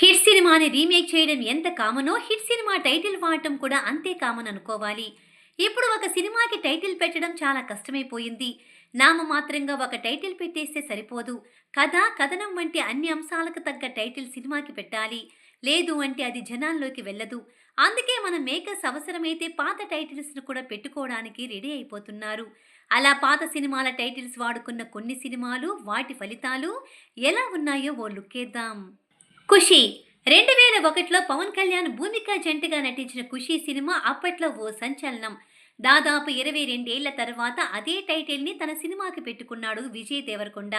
Hit సినిమాని remake చేయడం ఎంత కామనో హిట్ సినిమా టైటిల్ వాడటం కూడా అంతే కామన్ అనుకోవాలి. ఇప్పుడు ఒక సినిమాకి టైటిల్ పెట్టడం చాలా కష్టమైపోయింది. నామమాత్రంగా ఒక టైటిల్ పెట్టేస్తే సరిపోదు. కథ కథనం వంటి అన్ని అంశాలకు తగ్గ టైటిల్ సినిమాకి పెట్టాలి. లేదు అంటే అది జనాల్లోకి వెళ్ళదు. అందుకే మన మేకర్స్ అవసరమైతే పాత టైటిల్స్ను కూడా పెట్టుకోవడానికి రెడీ అయిపోతున్నారు. అలా పాత సినిమాల టైటిల్స్ వాడుకున్న కొన్ని సినిమాలు వాటి ఫలితాలు ఎలా ఉన్నాయో ఓ లుక్కేద్దాం. ఖుషి. రెండు వేల ఒకటిలో పవన్ కళ్యాణ్ భూమిక జంటగా నటించిన ఖుషి సినిమా అప్పట్లో ఓ సంచలనం. దాదాపు ఇరవై రెండేళ్ళ తర్వాత అదే టైటిల్ని తన సినిమాకి పెట్టుకున్నాడు విజయ్ దేవరకొండ.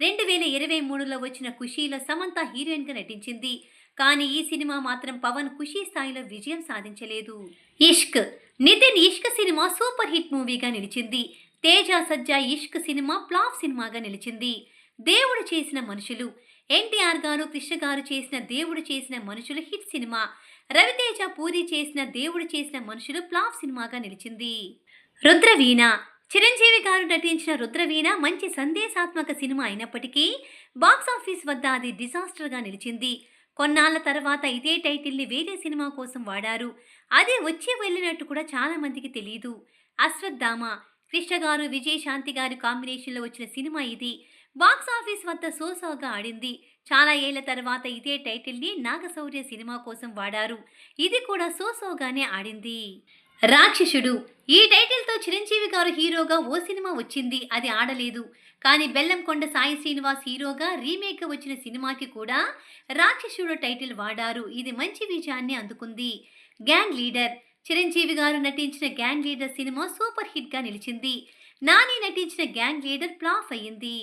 రెండు వేల ఇరవై మూడులో వచ్చిన ఖుషీలో సమంత హీరోయిన్గా నటించింది. కానీ ఈ సినిమా మాత్రం పవన్ ఖుషి స్థాయిలో విజయం సాధించలేదు. Ishq. Nithiin Ishq cinema super hit మూవీగా నిలిచింది. తేజ సజ్జా ఇష్క్ సినిమా ప్లాఫ్ సినిమాగా నిలిచింది. దేవుడు చేసిన మనుషులు. ఎన్టీఆర్ గారు కృష్ణ గారు చేసిన దేవుడు చేసిన మనుషులు హిట్ సినిమా. రవితేజ పూరి చేసిన దేవుడు చేసిన మనుషులు ప్లాఫ్ సినిమాగా నిలిచింది. రుద్రవీణ. చిరంజీవి గారు నటించిన రుద్రవీణ మంచి సందేశాత్మక సినిమా అయినప్పటికీ బాక్సాఫీస్ వద్ద అది డిజాస్టర్గా నిలిచింది. కొన్నాళ్ళ తర్వాత ఇదే టైటిల్ని వేరే సినిమా కోసం వాడారు. అదే వచ్చి వెళ్ళినట్టు కూడా చాలామందికి తెలియదు అశ్వత్థామ. కృష్ణ గారు విజయశాంతి గారి కాంబినేషన్లో వచ్చిన సినిమా ఇది. బాక్స్ ఆఫీస్ వద్ద సోసోగా ఆడింది. చాలా ఏళ్ళ తర్వాత ఇదే టైటిల్ని నాగశౌర్య సినిమా కోసం వాడారు. ఇది కూడా సోసోగానే ఆడింది. రాక్షసుడు! ఈ టైటిల్తో చిరంజీవి గారు హీరోగా ఓ సినిమా వచ్చింది. అది ఆడలేదు. కానీ బెల్లంకొండ సాయి శ్రీనివాస్ హీరోగా రీమేక్ వచ్చిన సినిమాకి కూడా రాక్షసుడు టైటిల్ వాడారు. ఇది మంచి విజయాన్ని అందుకుంది. Gang leader! చిరంజీవి గారు నటించిన గ్యాంగ్ లీడర్ సినిమా సూపర్ హిట్గా నిలిచింది. నాని నటించిన గ్యాంగ్ లీడర్ ఫ్లాప్ అయ్యింది.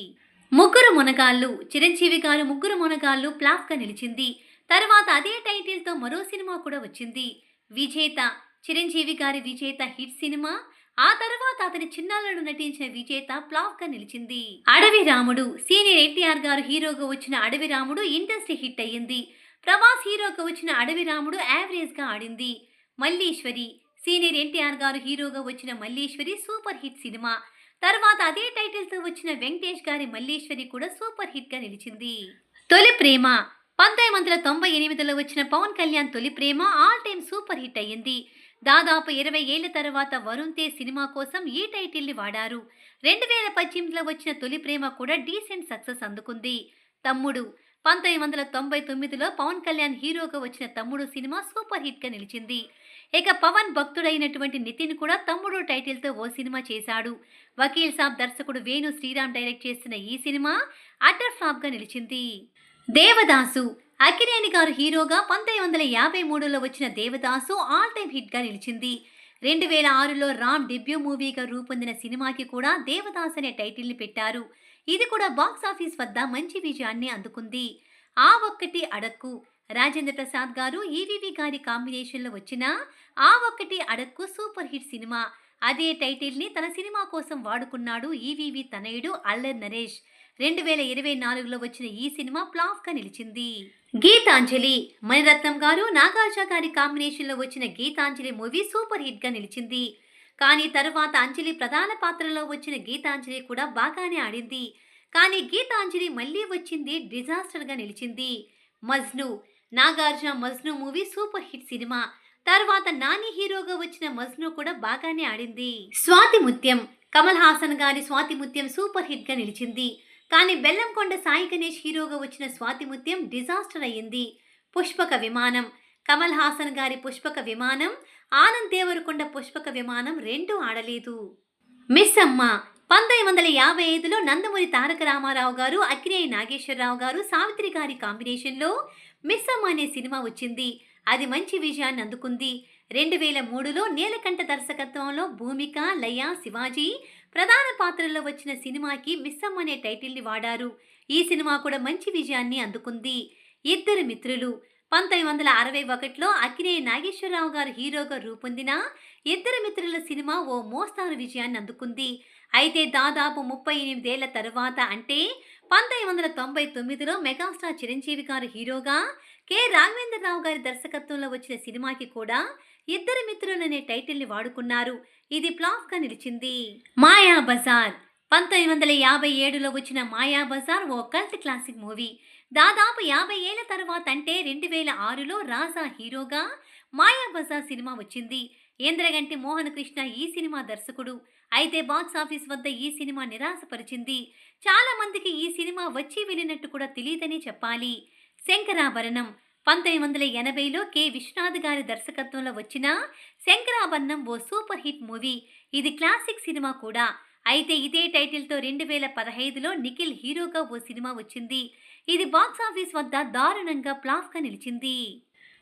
ముగ్గురు మునగాళ్ళు చిరంజీవి గారు ముగ్గురు మునగాళ్ళు ఫ్లాప్గా నిలిచింది. తర్వాత అదే టైటిల్తో మరో సినిమా కూడా వచ్చింది. విజేత చిరంజీవి గారి విజేత హిట్ సినిమా. ఆ తర్వాత అతని చిన్నాలను నటించిన విజేత ఫ్లాప్గా నిలిచింది. అడవి రాముడు సీనియర్ ఎన్టీఆర్ గారు హీరోగా వచ్చిన అడవి రాముడు ఇండస్ట్రీ హిట్ అయ్యింది. ప్రభాస్ హీరోగా వచ్చిన అడవి రాముడు యావరేజ్గా ఆడింది. మల్లీశ్వరి సీనియర్ ఎన్టీఆర్ గారు హీరోగా వచ్చిన మల్లీశ్వరి సూపర్ హిట్ సినిమా. తర్వాత అదే టైటిల్తో వచ్చిన వెంకటేష్ గారి మల్లీశ్వరి కూడా సూపర్ హిట్గా నిలిచింది. తొలి ప్రేమ. పంతొమ్మిది వందల తొంభై ఎనిమిదిలో వచ్చిన Pawan Kalyan Tholi Prema all time super hit అయ్యింది. దాదాపు ఇరవై ఏళ్ళ తర్వాత వరుణ్ తేజ్ సినిమా కోసం ఈ టైటిల్ని వాడారు. రెండు వేల పద్దెనిమిదిలో వచ్చిన తొలి ప్రేమ కూడా డీసెంట్ సక్సెస్ అందుకుంది. తమ్ముడు. పంతొమ్మిది వందల తొంభై తొమ్మిదిలో పవన్ కళ్యాణ్ హీరోగా వచ్చిన తమ్ముడు సినిమా సూపర్ హిట్గా నిలిచింది. ఇక పవన్ భక్తుడైనటువంటి నితిన్ కూడా తమ్ముడు టైటిల్తో ఓ సినిమా చేశాడు. వకీల్ సాబ్ దర్శకుడు వేణు శ్రీరామ్ డైరెక్ట్ చేస్తున్న ఈ సినిమా అటర్ ఫ్లాప్గా నిలిచింది. దేవదాసు అక్కినేని గారు హీరోగా పంతొమ్మిది వందల యాభై మూడులో వచ్చిన దేవదాసు ఆల్ టైమ్ హిట్గా నిలిచింది. రెండు వేల ఆరులో రామ్ డెబ్యూ మూవీగా రూపొందిన సినిమాకి కూడా దేవదాస్ అనే టైటిల్ని పెట్టారు. ఇది కూడా బాక్స్ ఆఫీస్ వద్ద మంచి విజయాన్ని అందుకుంది. ఆ ఒక్కటి అడక్కు. రాజేంద్ర ప్రసాద్ గారు ఈవీవి గారి కాంబినేషన్లో వచ్చిన ఆ ఒక్కటి అడక్కు సూపర్ హిట్ సినిమా. అదే టైటిల్ని తన సినిమా కోసం వాడుకున్నాడు ఈవీవి తనయుడు అల్లర్ నరేష్. రెండు వేల ఇరవై నాలుగులో వచ్చిన ఈ సినిమా ఫ్లాప్గా నిలిచింది. గీతాంజలి మణిరత్నం గారు నాగార్జున గారి కాంబినేషన్లో వచ్చిన గీతాంజలి మూవీ సూపర్ హిట్గా నిలిచింది. కానీ తర్వాత అంజలి ప్రధాన పాత్రలో వచ్చిన గీతాంజలి కూడా బాగానే ఆడింది. కానీ గీతాంజలి మళ్ళీ వచ్చింది డిజాస్టర్గా నిలిచింది. Majnu Nagarjuna Majnu movie super hit cinema. తర్వాత నాని హీరోగా వచ్చిన మజ్ను కూడా బాగానే ఆడింది. స్వాతి ముత్యం కమల్ హాసన్ గారి స్వాతి ముత్యం సూపర్ హిట్గా నిలిచింది. కానీ బెల్లంకొండ సాయి గణేష్ హీరోగా వచ్చిన స్వాతి ముత్యం డిజాస్టర్ అయ్యింది. పుష్పక విమానం కమల్ హాసన్ గారి పుష్పక విమానం ఆనంద్ దేవరకొండ పుష్పక విమానం రెండూ ఆడలేదు. మిస్ అమ్మ పంతొమ్మిది వందల యాభై ఐదులో నందమూరి తారక రామారావు గారు అక్కినేయ నాగేశ్వరరావు గారు సావిత్రి గారి కాంబినేషన్లో మిస్ అమ్మ అనే సినిమా వచ్చింది. అది మంచి విజయాన్ని అందుకుంది. రెండు వేల మూడులో నీలకంఠ దర్శకత్వంలో భూమిక లయ శివాజీ ప్రధాన పాత్రల్లో వచ్చిన సినిమాకి మిస్సమ్ అనే టైటిల్ని వాడారు. ఈ సినిమా కూడా మంచి విజయాన్ని అందుకుంది. ఇద్దరు మిత్రులు పంతొమ్మిది వందల అరవై ఒకటిలో అక్కినేని నాగేశ్వరరావు గారు హీరోగా రూపొందిన ఇద్దరు మిత్రుల సినిమా ఓ మోస్తారు విజయాన్ని అందుకుంది. అయితే దాదాపు ముప్పై ఎనిమిదేళ్ళ తరువాత అంటే పంతొమ్మిది వందల తొంభై తొమ్మిదిలో మెగాస్టార్ చిరంజీవి గారు హీరోగా కె. రాఘవేంద్రరావు గారి దర్శకత్వంలో వచ్చిన సినిమాకి కూడా ఇద్దరు మిత్రులు అనే టైటిల్ని వాడుకున్నారు. ఇది ఫ్లాప్గా నిలిచింది. మాయా బజార్ పంతొమ్మిది వందల యాభై ఏడులో వచ్చిన మాయా బజార్ ఓ కల్ట్ క్లాసిక్ మూవీ. దాదాపు యాభై ఏళ్ళ తర్వాత అంటే రెండు వేల ఆరులో రాజా హీరోగా మాయాబజార్ సినిమా వచ్చింది. ఇంద్రగంటి మోహన్ కృష్ణ ఈ సినిమా దర్శకుడు. అయితే బాక్స్ ఆఫీస్ వద్ద ఈ సినిమా నిరాశపరిచింది. చాలా మందికి ఈ సినిమా వచ్చి వెళ్ళినట్టు కూడా తెలియదని చెప్పాలి. శంకరాభరణం. పంతొమ్మిది వందల ఎనభైలో కె. విశ్వనాథ్ గారి దర్శకత్వంలో వచ్చిన శంకరాభరణం ఓ సూపర్ హిట్ మూవీ. ఇది క్లాసిక్ సినిమా కూడా. అయితే ఇదే టైటిల్తో రెండు వేల పదహైదులో నిఖిల్ హీరోగా ఓ సినిమా వచ్చింది. ఇది బాక్స్ ఆఫీస్ వద్ద దారుణంగా ప్లాఫ్గా నిలిచింది.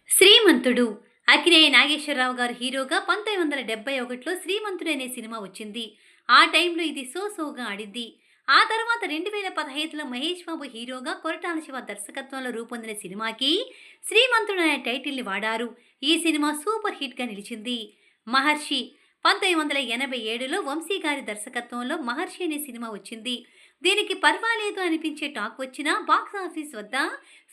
శ్రీమంతుడు అక్కినేయ నాగేశ్వరరావు గారు హీరోగా పంతొమ్మిది వందల డెబ్బై ఒకటిలో శ్రీమంతుడు అనే సినిమా వచ్చింది. ఆ టైంలో ఇది సో సోగా ఆడింది. ఆ తర్వాత రెండు వేల పదహైదులో మహేష్ బాబు హీరోగా కొరటాల శివ దర్శకత్వంలో రూపొందిన సినిమాకి శ్రీమంతుడు అనే టైటిల్ని వాడారు. ఈ సినిమా సూపర్ హిట్గా నిలిచింది. మహర్షి పంతొమ్మిది వందల ఎనభై ఏడులో వంశీ గారి దర్శకత్వంలో మహర్షి అనే సినిమా వచ్చింది. దీనికి పర్వాలేదు అనిపించే టాక్ వచ్చినా బాక్స్ ఆఫీస్ వద్ద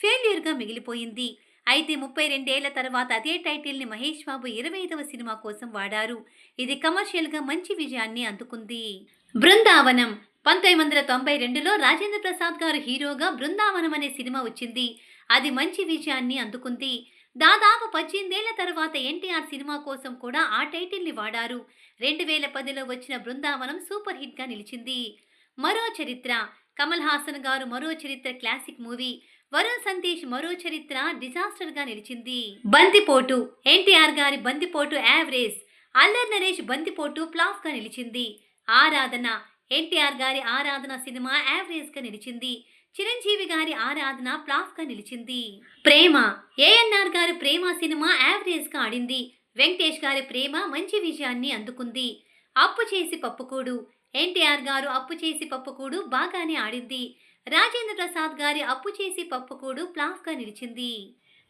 ఫెయిల్యూర్గా మిగిలిపోయింది. అయితే ముప్పై రెండేళ్ళ తర్వాత అదే టైటిల్ని మహేష్ బాబు ఇరవై ఐదవ సినిమా కోసం వాడారు. ఇది కమర్షియల్గా మంచి విజయాన్ని అందుకుంది. బృందావనం. పంతొమ్మిది వందల తొంభై రెండులో రాజేంద్ర ప్రసాద్ గారు హీరోగా బృందావనం అనే సినిమా వచ్చింది. అది మంచి విజయాన్ని అందుకుంది. దాదాపు పద్దెనిమిదేళ్ళ తర్వాత ఎన్టీఆర్ సినిమా కోసం కూడా ఆ టైటిల్ని వాడారు. రెండు వేల పదిలో వచ్చిన బృందావనం సూపర్ హిట్గా నిలిచింది. మరో చరిత్ర. కమల్ హాసన్ గారు మరో చరిత్ర క్లాసిక్ మూవీ. వరుణ్ సంతేష్ మరో చరిత్ర డిజాస్టర్గా నిలిచింది. బంతిపోటు. ఎన్టీఆర్ గారి బంతిపోటు యావరేజ్. అల్లర్ నరేష్ బంతిపోటు ఫ్లాప్గా నిలిచింది. ఆరాధన. ఎన్టీఆర్ గారి ఆరాధన సినిమా యావరేజ్గా నిలిచింది. చిరంజీవి గారి ఆరాధన ఫ్లాప్గా నిలిచింది. ప్రేమ. ఏఎన్ఆర్ గారి ప్రేమ సినిమా యావరేజ్గా ఆడింది. వెంకటేష్ గారి ప్రేమ మంచి విజయాన్ని అందుకుంది. అప్పు చేసి పప్పుకూడు. ఎన్టీఆర్ గారు అప్పు చేసి పప్పుకూడు బాగానే ఆడింది. రాజేంద్ర ప్రసాద్ గారి అప్పు చేసి పప్పుకూడు ప్లాఫ్గా నిలిచింది.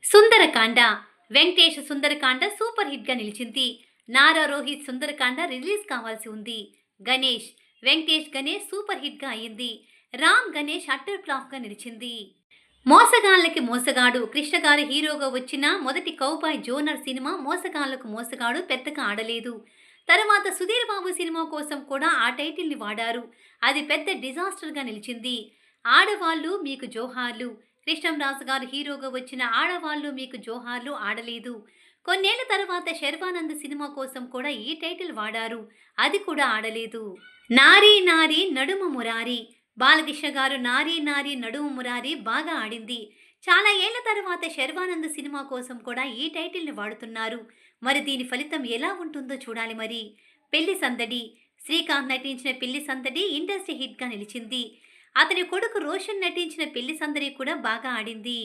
సుందరకాండ వెంకటేష్ సుందరకాండ సూపర్ హిట్గా నిలిచింది. నారా రోహిత్ సుందరకాండ రిలీజ్ కావాల్సి ఉంది. గణేష్ వెంకటేష్ గణేష్ సూపర్ హిట్గా అయింది రామ్ గణేష్ అట్టర్ ఫ్లాప్గా నిలిచింది. మోసగాళ్ళకి మోసగాడు కృష్ణ గారి హీరోగా వచ్చిన మొదటి కౌబాయ్ జోనర్ సినిమా మోసగాళ్ళకు మోసగాడు పెద్దగా ఆడలేదు. తర్వాత సుధీర్ బాబు సినిమా కోసం కూడా ఆ టైటిల్ని వాడారు. అది పెద్ద డిజాస్టర్గా నిలిచింది. ఆడవాళ్ళు మీకు జోహార్లు. కృష్ణంరాజు గారు హీరోగా వచ్చిన ఆడవాళ్ళు మీకు జోహార్లు ఆడలేదు. కొన్నేళ్ళ తర్వాత శర్వానంద్ సినిమా కోసం కూడా ఈ టైటిల్ వాడారు. అది కూడా ఆడలేదు. నారీ నారీ నడుమ మురారి. బాలకృష్ణ గారు నారీ నారీ నడుమ మురారి బాగా ఆడింది. చాలా ఏళ్ళ తర్వాత శర్వానంద్ సినిమా కోసం కూడా ఈ టైటిల్ని వాడుతున్నారు. మరి దీని ఫలితం ఎలా ఉంటుందో చూడాలి మరి. పెళ్ళి సందడి శ్రీకాంత్ నటించిన పెళ్ళి సందడి ఇండస్ట్రీ హిట్గా నిలిచింది. అతని కొడుకు రోషన్ నటించిన పెళ్ళి సందడి కూడా బాగా ఆడింది.